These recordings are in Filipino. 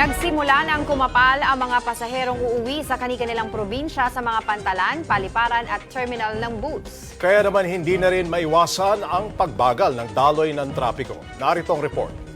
Nagsimula ng kumapal ang mga pasaherong uuwi sa kanilang probinsya sa mga pantalan, paliparan at terminal ng bus. Kaya naman hindi na rin maiwasan ang pagbagal ng daloy ng trapiko. Narito ang report.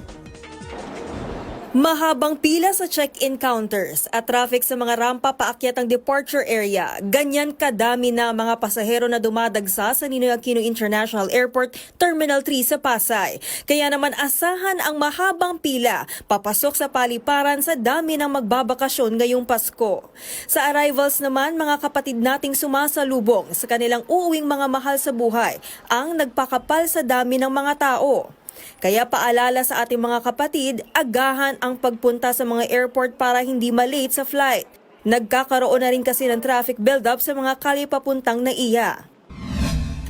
Mahabang pila sa check-in counters at traffic sa mga rampa paakyat ang departure area. Ganyan kadami na mga pasahero na dumadagsa sa Ninoy Aquino International Airport Terminal 3 sa Pasay. Kaya naman asahan ang mahabang pila papasok sa paliparan sa dami ng magbabakasyon ngayong Pasko. Sa arrivals naman, mga kapatid nating sumasalubong sa kanilang uuwing mga mahal sa buhay ang nagpakapal sa dami ng mga tao. Kaya paalala sa ating mga kapatid, agahan ang pagpunta sa mga airport para hindi malate sa flight. Nagkakaroon na rin kasi ng traffic buildup sa mga kalye papuntang NAIA.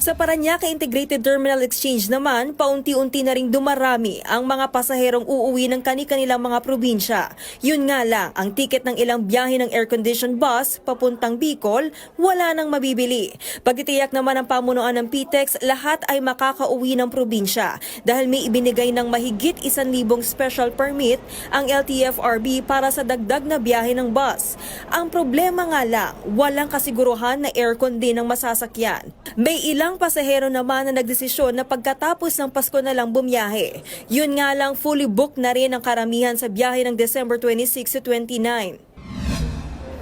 Sa Paranaque Integrated Terminal Exchange naman, paunti-unti na ring dumarami ang mga pasaherong uuwi ng kani-kanilang mga probinsya. Yun nga lang, ang tiket ng ilang biyahe ng air-conditioned bus papuntang Bicol, wala nang mabibili. Pagtitiyak naman ng pamunuan ng PTEX, lahat ay makakauwi ng probinsya dahil may ibinigay ng mahigit 1,000 special permit ang LTFRB para sa dagdag na biyahe ng bus. Ang problema nga lang, walang kasiguruhan na aircon din ang masasakyan. May ilang pasahero naman na nagdesisyon na pagkatapos ng Pasko na lang bumiyahe. Yun nga lang fully booked na rin ang karamihan sa biyahe ng December 26 to 29.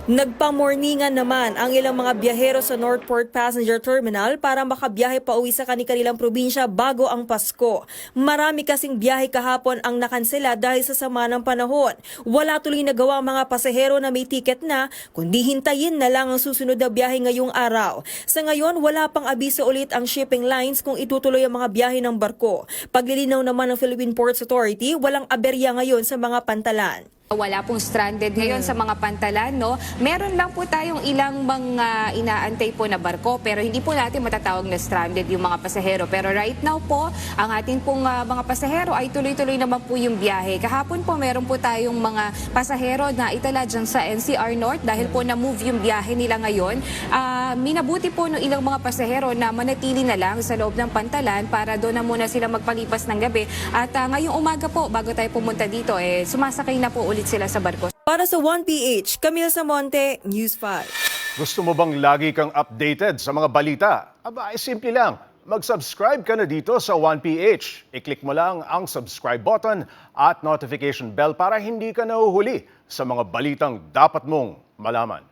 Nagpamorningan naman ang ilang mga biyahero sa Northport Passenger Terminal para makabiyahe pa uwi sa kanilang probinsya bago ang Pasko. Marami kasing biyahe kahapon ang nakansela dahil sa sama ng panahon. Wala tuloy nagawa ang mga pasahero na may tiket na, kundi hintayin na lang ang susunod na biyahe ngayong araw. Sa ngayon, wala pang abiso ulit ang shipping lines kung itutuloy ang mga biyahe ng barko. Paglilinaw naman ng Philippine Ports Authority, walang aberya ngayon sa mga pantalan. Wala pong stranded ngayon sa mga pantalan, no? Meron lang po tayong ilang mga inaantay po na barko, pero hindi po natin matatawag na stranded yung mga pasahero. Pero right now po, ang atin pong ah, mga pasahero ay tuloy-tuloy naman po yung biyahe. Kahapon po, meron po tayong mga pasahero na itala dyan sa NCR North dahil po na-move yung biyahe nila ngayon. Ah, minabuti po ng ilang mga pasahero na manatili na lang sa loob ng pantalan para doon na muna sila magpalipas ng gabi. At ah, ngayong umaga po, bago tayo pumunta dito, eh, sumasakay na po ulit nandit sila sa barko. Para sa 1PH, Camille Samonte, News 5. Gusto mo bang lagi kang updated sa mga balita? Aba, ay simple lang. Mag-subscribe ka na dito sa 1PH. I-click mo lang ang subscribe button at notification bell para hindi ka nahuhuli sa mga balitang dapat mong malaman.